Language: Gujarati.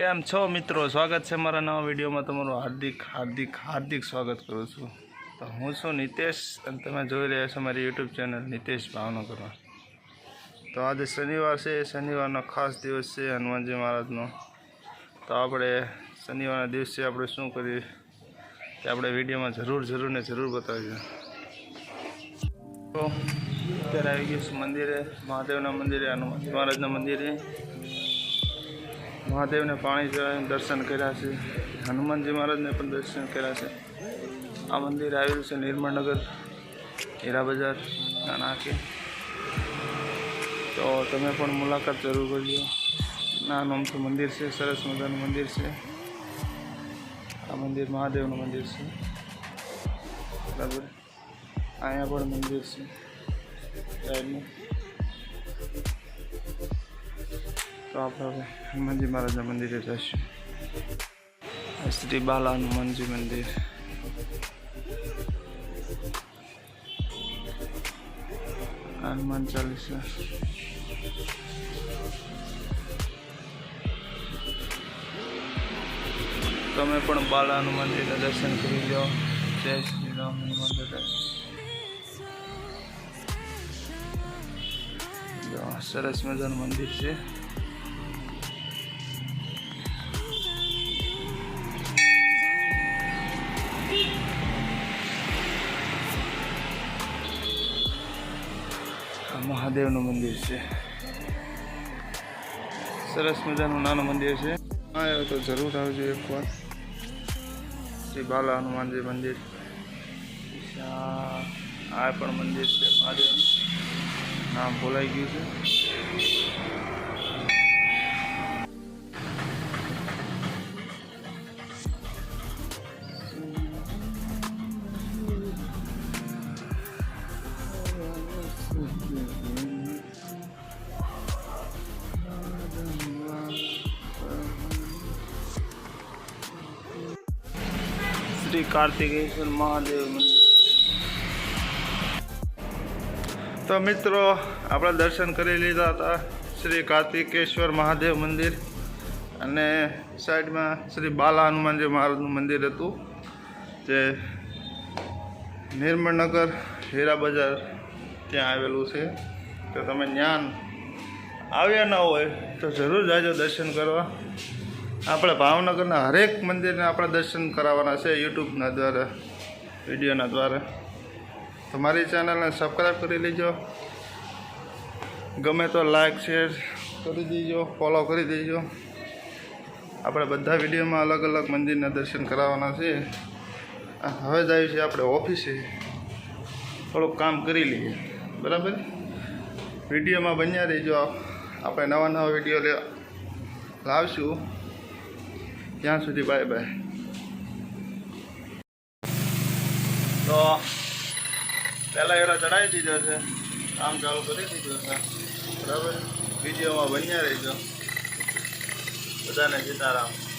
કેમ છો મિત્રો? સ્વાગત છે મારા નવા વિડીયોમાં તમારું હાર્દિક હાર્દિક હાર્દિક સ્વાગત કરું છું. તો હું છું નિતેશ અને તમે જોઈ રહ્યા છો મારી યુટ્યુબ ચેનલ નિતેશ ભાવનગરમાં તો આજે શનિવાર છે, શનિવારનો ખાસ દિવસ છે, હનુમાનજી મહારાજનો. તો આપણે શનિવારના દિવસે આપણે શું કરીએ તે આપણે વિડીયોમાં જરૂર જરૂર ને જરૂર બતાવીશું તો અત્યારે આવી ગયું છે મંદિરે, મહાદેવના મંદિરે, હનુમાનજી મહારાજના મંદિરે. મહાદેવને પાણી ચડાવીને દર્શન કર્યા છે. હનુમાનજી મહારાજને પણ દર્શન કર્યા છે. આ મંદિર આવેલું છે નિર્મળનગર હીરા બજાર. નાકે તો તમે પણ મુલાકાત જરૂર કરજો. નાનું અમથું મંદિર છે, સરસ મજાનું મંદિર છે. આ મંદિર મહાદેવનું મંદિર છે. બરાબર? અહીંયા પણ મંદિર છે. સાઈડનું તો આપણે હનુમાનજી મહારાજના મંદિરે જઈશું. શ્રી બાલા હનુમાનજી મંદિર. હનુમાન ચાલીસા. તમે પણ બાલા હનુમાનજીના દર્શન કરી લો. જય શ્રી રામ હનુમાન દાદા. સરસ મજાનું મંદિર છે. મહાદેવનું મંદિર છે. સરસ મજાનું નાનું મંદિર છે. આવ્યો તો જરૂર આવજો એકવાર. શ્રી બાલા હનુમાનજી મંદિર. આ આ પણ મંદિર છે મહાદેવ નામ ભૂલાઈ ગયું છે. શ્રી કાર્તિકેશ્વર મહાદેવ મંદિર. તો મિત્રો, આપણે દર્શન કરી લીધા હતા શ્રી કાર્તિકેશ્વર મહાદેવ મંદિર અને સાઈડમાં શ્રી બાલા હનુમાનજી મહારાજનું મંદિર હતું, જે નિર્મળનગર હીરા બજાર ત્યાં આવેલું છે. તો તમે જ્ઞાન આવ્યા ન હોય તો જરૂર જાજો દર્શન કરવા. આપણે ભાવનગરના હરેક મંદિરને આપણે દર્શન કરાવવાના છે, યુટ્યુબના દ્વારા, વિડીયોના દ્વારા. તો મારી ચેનલને સબસ્ક્રાઈબ કરી લેજો. ગમે તો લાઈક શેર કરી દેજો ફોલો કરી દેજો. આપણે બધા વિડીયોમાં અલગ અલગ મંદિરના દર્શન કરાવવાના છે. હવે જ આવ્યું છે આપણે ઓફિસે. થોડુંક કામ કરી લઈએ. બરાબર? વિડીયોમાં બન્યા રહીજો આપણે નવા નવા વીડિયો લાવશું. ત્યાં સુધી બાય બાય તો પહેલાં એરા ચડાવી દીધો છે. કામ ચાલુ કરી દીધું છે. બરાબર? વિડીયોમાં બન્યા રહીજો. બધાને સીતારામ.